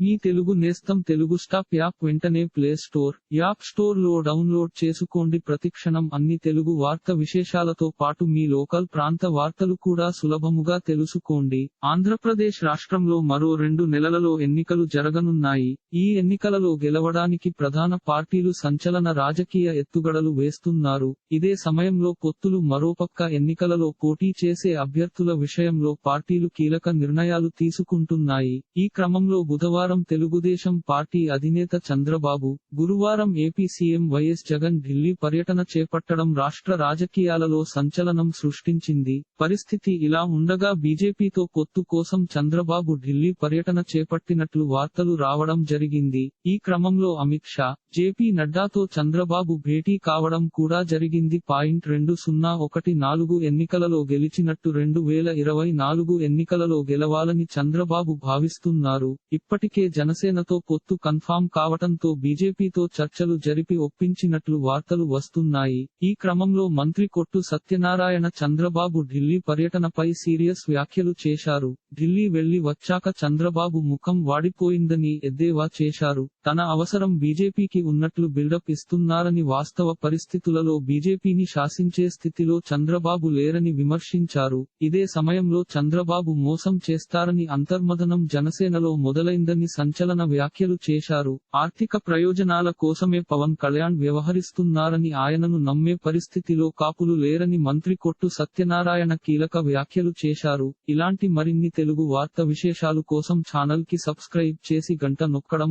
మీ తెలుగు నేస్తం Telugu stop app వెంటనే play store app స్టోర్లో డౌన్లోడ్ చేసుకోండి. ప్రతిక్షణం అన్ని తెలుగు వార్త విశేషాలతో పాటు మీ లోకల్ ప్రాంత వార్తలు కూడా సులభముగా తెలుసుకోండి. ఆంధ్రప్రదేశ్ రాష్ట్రంలో మరో రెండు నెలలలో ఎన్నికలు జరగనున్నాయి. ఈ ఎన్నికలలో గెలవడానికి ప్రధాన పార్టీలు సంచలన రాజకీయ ఎత్తుగడలు వేస్తున్నారు. ఇదే సమయంలో పొత్తులు మరోపక్క ఎన్నికలలో పోటీ చేసే అభ్యర్థుల విషయంలో పార్టీలు కీలక నిర్ణయాలు తీసుకుంటున్నాయి. ఈ క్రమంలో బుధవారం తెలుగుదేశం పార్టీ అధినేత చంద్రబాబు గురువారం AP CM YS Jagan Delhi పర్యటన చేపట్టడం రాష్ట్ర రాజకీయాలలో సంచలనం సృష్టించింది. పరిస్థితి ఇలా ఉండగా బీజేపీతో పొత్తు కోసం చంద్రబాబు ఢిల్లీ పర్యటన చేపట్టినట్లు వార్తలు రావడం జరిగింది. ఈ క్రమంలో అమిత్ షా జేపీ నడ్డాతో చంద్రబాబు భేటీ కావడం కూడా జరిగింది. పాయింట్ రెండు సున్నా ఒకటి నాలుగు ఎన్నికలలో గెలిచినట్టు రెండు వేల ఇరవై నాలుగు ఎన్నికలలో గెలవాలని చంద్రబాబు భావిస్తున్నారు. ఇప్పటికే జనసేనతో పొత్తు కన్ఫామ్ కావటంతో బీజేపీతో చర్చలు జరిపి ఒప్పించినట్లు వార్తలు వస్తున్నాయి. ఈ క్రమంలో మంత్రి కొట్టు సత్యనారాయణ చంద్రబాబు ఢిల్లీ పర్యటనపై సీరియస్ వ్యాఖ్యలు చేశారు. ఢిల్లీ వెళ్ళి వచ్చాక చంద్రబాబు ముఖం వాడిపోయిందని ఎద్దేవా చేశారు. తన అవసరం బీజేపీకి ఉన్నట్లు బిల్డప్ ఇస్తున్నారని వాస్తవ పరిస్థితులలో బీజేపీని శాసించే స్థితిలో చంద్రబాబు లేరని విమర్శించారు. ఇదే సమయంలో చంద్రబాబు మోసం చేస్తారని అంతర్మదనం జనసేనలో మొదలైందని సంచలన వ్యాఖ్యలు చేశారు. ఆర్థిక ప్రయోజనాల కోసమే పవన్ కళ్యాణ్ వ్యవహరిస్తున్నారని ఆయనను నమ్మే పరిస్థితిలో కాపులు లేరని మంత్రి కొట్టు సత్యనారాయణ కీలక వ్యాఖ్యలు చేశారు. ఇలాంటి మరిన్ని తెలుగు వార్త విశేషాలు కోసం ఛానల్కి సబ్స్క్రైబ్ చేసి గంట నొక్కడం